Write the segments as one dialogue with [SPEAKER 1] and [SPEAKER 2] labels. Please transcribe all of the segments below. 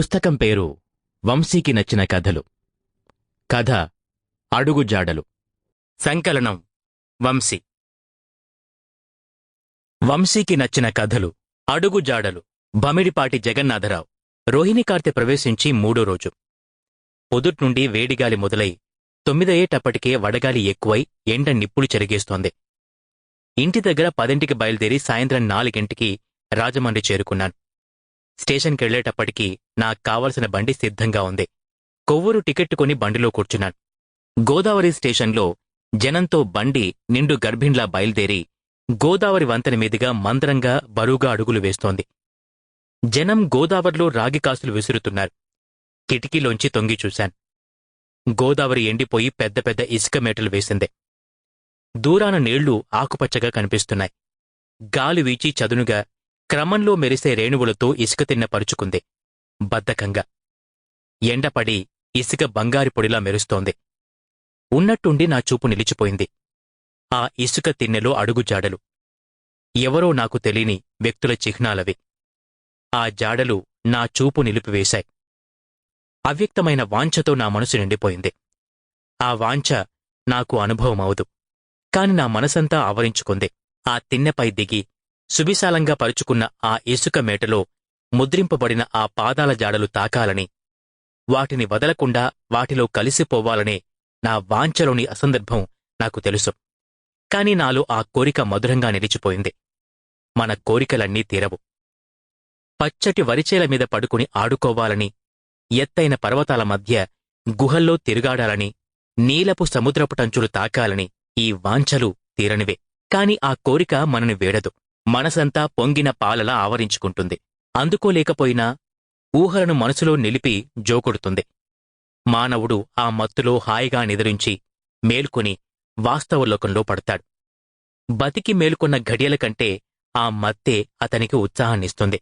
[SPEAKER 1] పుస్తకం పేరు వంశీకి నచ్చిన కథలు. కథ అడుగుజాడలు సంకలనం వంశీ. వంశీకి నచ్చిన కథలు అడుగుజాడలు బమిడిపాటి జగన్నాథరావు. రోహిణి కార్తె ప్రవేశించి మూడో రోజు. పొదుట్నుండి వేడిగాలి మొదలై తొమ్మిదయ్యేటప్పటికే వడగాలి ఎక్కువై ఎండ నిప్పులు చెరిగేస్తోంది. ఇంటి దగ్గర పదింటికి బయలుదేరి సాయంత్రం నాలుగింటికి రాజమండ్రి చేరుకున్నాను. స్టేషన్కెళ్ళేటప్పటికి నాకు కావలసిన బండి సిద్ధంగా ఉంది. కొవ్వూరు టికెట్ కొని బండిలో కూర్చున్నాను. గోదావరి స్టేషన్లో జనంతో బండి నిండు గర్భిణ్లా బయలుదేరి గోదావరి వంతెన మీదుగా మందరంగా బరువుగా అడుగులు వేస్తోంది. జనం గోదావరిలో రాగి కాసులు విసురుతున్నారు. కిటికీలోంచి తొంగి చూశాను. గోదావరి ఎండిపోయి పెద్ద పెద్ద ఇసుక మేటలు వేసింది. దూరాన నీళ్ళు ఆకుపచ్చగా కనిపిస్తున్నాయి. గాలి వీచి చదునుగా క్రమంలో మెరిసే రేణువులతో ఇసుక తిన్న పరుచుకుంది. బద్ధకంగా. ఎండపడి ఇసుక బంగారి పొడిలా మెరుస్తోంది. ఉన్నట్టుండి నా చూపు నిలిచిపోయింది. ఆ ఇసుక తిన్నెలో అడుగుజాడలు ఎవరో నాకు తెలియని వ్యక్తుల చిహ్నాలవి. ఆ జాడలు నా చూపు నిలిపివేశాయి. అవ్యక్తమైన వాంఛతో నా మనసు నిండిపోయింది. ఆ వాంఛ నాకు అనుభవమవదు. కాని నా మనసంతా ఆవరించుకుంది. ఆ తిన్నెపై దిగి సువిశాలంగా పరుచుకున్న ఆ ఇసుక మేటలో ముద్రింపబడిన ఆ పాదాల జాడలు తాకాలని వాటిని వదలకుండా వాటిలో కలిసిపోవాలనే నా వాంఛలోని అసందర్భం నాకు తెలుసు. కాని నాలో ఆ కోరిక మధురంగా నిలిచిపోయింది. మన కోరికలన్నీ తీరవు. పచ్చటి వరిచేల మీద పడుకుని ఆడుకోవాలని ఎత్తైన పర్వతాల మధ్య గుహల్లో తిరుగాడాలని నీలపు సముద్రపు టంచులు తాకాలని ఈ వాంఛలు తీరనివే. కాని ఆ కోరిక మనని వేడదు. మనసంతా పొంగిన పాలలా ఆవరించుకుంటుంది. అందుకోలేకపోయినా ఊహలను మనసులో నిలిపి జోకొడుతుంది. మానవుడు ఆ మత్తులో హాయిగా నిద్రించి మేల్కొని వాస్తవలోకంలో పడతాడు. బతికి మేల్కొన్న ఘడియల కంటే ఆ మత్తే అతనికి ఉత్సాహాన్నిస్తుంది.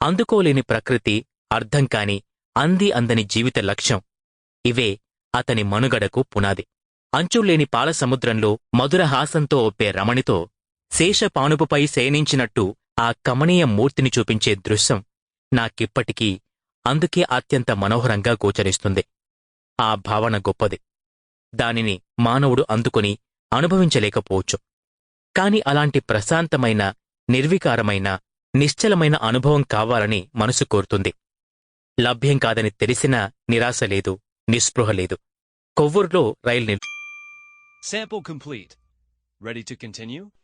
[SPEAKER 1] అందుకోలేని ప్రకృతి అర్థం కాని అంది అందని జీవిత లక్ష్యం. ఇవే అతని మనుగడకు పునాది. అంచులేని పాల సముద్రంలో మధుర హాసంతో ఒప్పే రమణితో శేషపానుపుపై శయనించినట్టు ఆ కమనీయ మూర్తిని చూపించే దృశ్యం నాకిప్పటికీ అందుకే అత్యంత మనోహరంగా గోచరిస్తుంది. ఆ భావన గొప్పది. దానిని మానవుడు అందుకొని అనుభవించలేకపోవచ్చు. కాని అలాంటి ప్రశాంతమైన నిర్వికారమైన నిశ్చలమైన అనుభవం కావాలని మనసు కోరుతుంది. లభ్యం కాదని తెలిసినా నిరాశ లేదు నిస్పృహ లేదు. కొవ్వూరులో రైలు nil
[SPEAKER 2] Sample complete. Ready to continue?